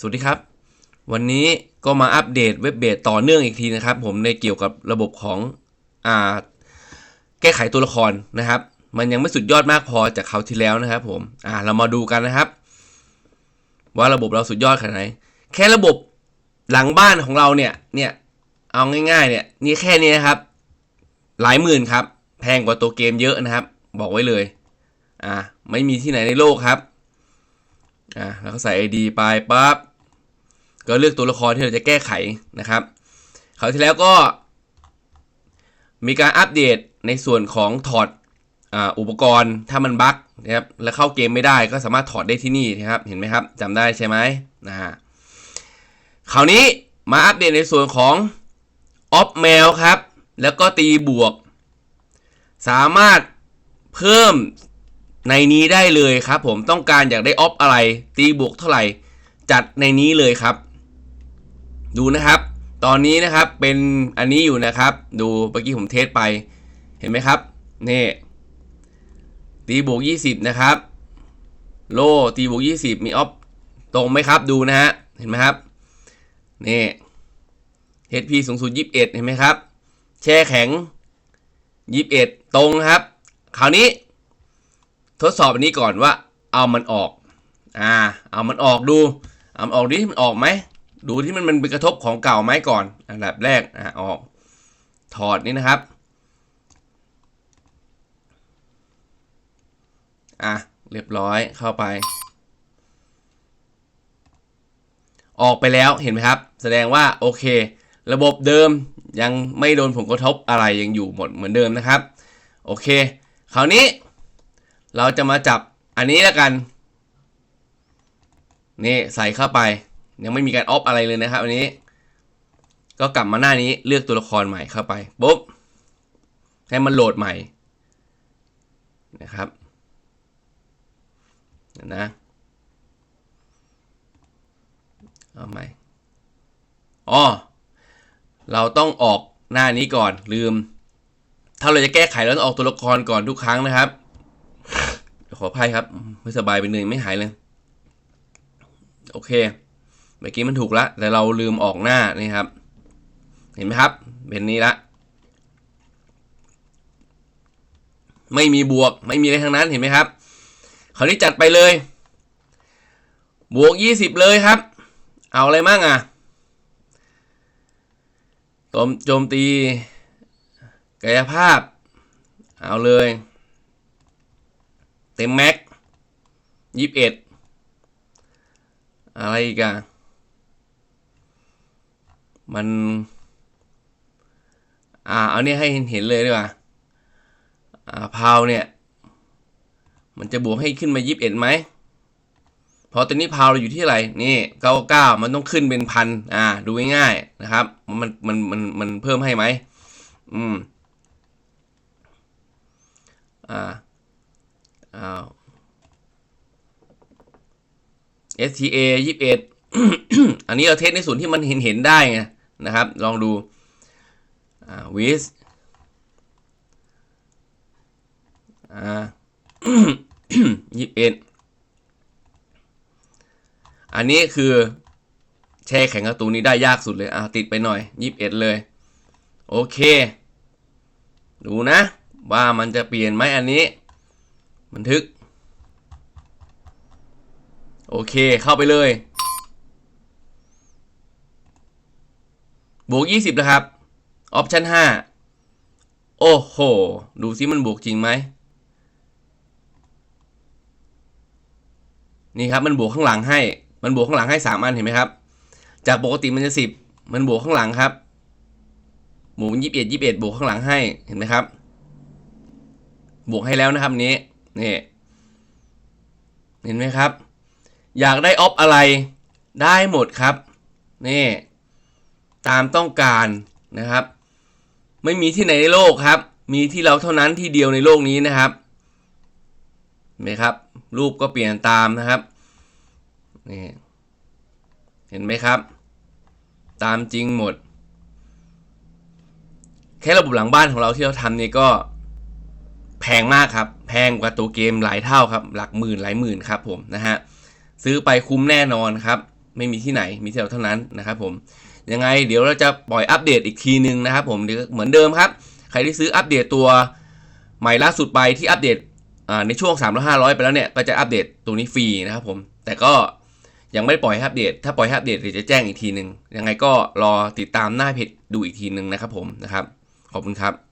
สวัสดีครับ วันนี้ก็มาอัปเดตเว็บเบสต่อเนื่องอีกทีนะครับ ผมในเกี่ยวกับระบบของอ่าแก้ไขตัวละครนะครับ มันยังไม่สุดยอดมากพอจากคราวที่แล้วนะครับ ผมอ่าเรามาดูกันนะครับ ว่าระบบเราสุดยอดขนาดไหน แค่ระบบหลังบ้านของเราเนี่ยเนี่ยเอาง่าย ๆ เนี่ยนี่แค่นี้นะครับ หลายหมื่นครับ แพงกว่าตัวเกมเยอะนะครับ บอกไว้เลย อ่า ไม่มีที่ไหนในโลกครับ อะแล้วก็ใส่ ID ไปปั๊บก็เลือกตัวละครที่เราจะแก้ไขนะครับคราวที่แล้วก็ มีการอัปเดตในส่วนของถอดอ,อุปกรณ์ถ้ามันบั๊กนะครับแล้วเข้าเกมไม่ได้ก็สามารถถอดได้ที่นี่นะครับเห็นไหมครับจำได้ใช่ไหมนะฮะคราวนี้มาอัปเดตในส่วนของออฟแมวครับ แล้วก็ตีบวก สามารถเพิ่ม ในนี้ได้เลยครับ ผมต้องการอยากได้ออฟอะไร ตีบวกเท่าไหร่ จัดในนี้เลยครับ ดูนะครับ ตอนนี้นะครับเป็นอันนี้อยู่นะครับ ดูเมื่อกี้ผมเทสไป เห็นไหมครับนี่ตีบวก 20 นะครับ โลตีบวก 20 มีออฟตรงไหมครับดูนะฮะเห็นไหมครับนี่ HP สูงสุด 21 เห็นไหมครับ แช่แข็ง 21 ตรงครับ คราวนี้ ทดสอบอันนี้ก่อนว่า เอามันออก อ่า เอามันออกดู เอามันออกดิมันออกไหม ดูที่มันมันเป็นกระทบของเก่าไหมก่อน อันดับแรก อ่าออก ถอดนี่นะครับ อะ เรียบร้อย เข้าไป ออกไปแล้วเห็นไหมครับ แสดงว่าโอเค ระบบเดิมยังไม่โดนผลกระทบอะไรยังอยู่หมดเหมือนเดิมนะครับ โอเค คราวนี้ เราจะมาจับอันนี้แล้วกัน นี่ใส่เข้าไป ยังไม่มีการออฟอะไรเลยนะครับ อันนี้ ก็กลับมาหน้านี้เลือกตัวละครใหม่เข้าไปปุ๊บให้มันโหลดใหม่นะครับนะเอาใหม่อ๋อเราต้องออกหน้านี้ก่อนลืม ถ้าเราจะแก้ไขเราต้องออกตัวละครก่อนทุกครั้งนะครับ ขออภัยครับ ไม่สบายเป็นเหนื่อยไม่หายเลย โอเค เมื่อกี้มันถูกละ แต่เราลืมออกหน้านี่ครับ เห็นไหมครับ เป็นนี้ละ ไม่มีบวก ไม่มีอะไรทั้งนั้นเห็นไหมครับคราวนี้จัดไปเลย บวกยี่สิบเลยครับ เอาอะไรมั่งอะโจมโจมตีกายภาพ เอาเลย เต็มแม็กยี่สิบเอ็ดอะไรอีกอะมัน อ่า เอาเนี่ยให้เห็นเลยดีกว่า อ่าพาวเนี่ย มันจะบวกให้ขึ้นมายี่สิบเอ็ดไหมเพราะตอนนี้พาวเราอยู่ที่อะไรนี่เก้าเก้ามันต้องขึ้นเป็นพันอ่า ดูง่ายๆนะครับ มันมันมันมันเพิ่มให้ไหมอืม อ่า อ้าว STA ยี่สิบเอ็ดอันนี้เราเทสในส่วนที่มันเห็นเห็นได้ไงนะครับ ลองดูอ่าวิสอ่ายี่สิบเอ็ดอันนี้คือแช่แข็งกับตัวนี้ได้ยากสุดเลยอ่าติดไปหน่อยยี่สิบเอ็ดเลย โอเค ดูนะ ว่ามันจะเปลี่ยนไหมอันนี้ บันทึก โอเคเข้าไปเลย บวก 20 นะครับ ออปชั่น 5 โอ้โห ดูซิมันบวกจริงไหม นี่ครับมันบวกข้างหลังให้ มันบวกข้างหลังให้ 3 อันเห็นไหมครับ จากปกติมันจะ 10 มันบวกข้างหลังครับบวก21 21บวกข้างหลังให้เห็นไหมครับ บวกให้แล้วนะครับนี้นี่เห็นไหมครับ อยากได้ออฟอะไรได้หมดครับ นี่ ตามต้องการนะครับ ไม่มีที่ไหนในโลกครับ มีที่เราเท่านั้นที่เดียวในโลกนี้นะครับเห็นไหมครับ รูปก็เปลี่ยนตามนะครับนี่เห็นไหมครับ ตามจริงหมด แค่ระบบหลังบ้านของเราที่เราทำนี่ก็แพงมากครับ แพงกว่าตัวเกมหลายเท่าครับ หลักหมื่นหลายหมื่นครับผมนะฮะ ซื้อไปคุ้มแน่นอนครับ ไม่มีที่ไหนมีที่เราเท่านั้นนะครับผมยังไงเดี๋ยวเราจะปล่อยอัปเดตอีกทีนึงนะครับผมเดี๋ยวเหมือนเดิมครับ ใครที่ซื้ออัปเดตตัวใหม่ล่าสุดไปที่อัปเดตในช่วง3 5 0 0 ไปแล้วเนี่ยก็จะอัปเดตตัวนี้ฟรีนะครับผม แต่ก็ยังไม่ปล่อยอัปเดต ถ้าปล่อยอัปเดตเดี๋ยวจะแจ้งอีกทีนึงยังไงก็รอติดตามหน้าเพจดูอีกทีนึงนะครับผมนะครับ ขอบคุณครับ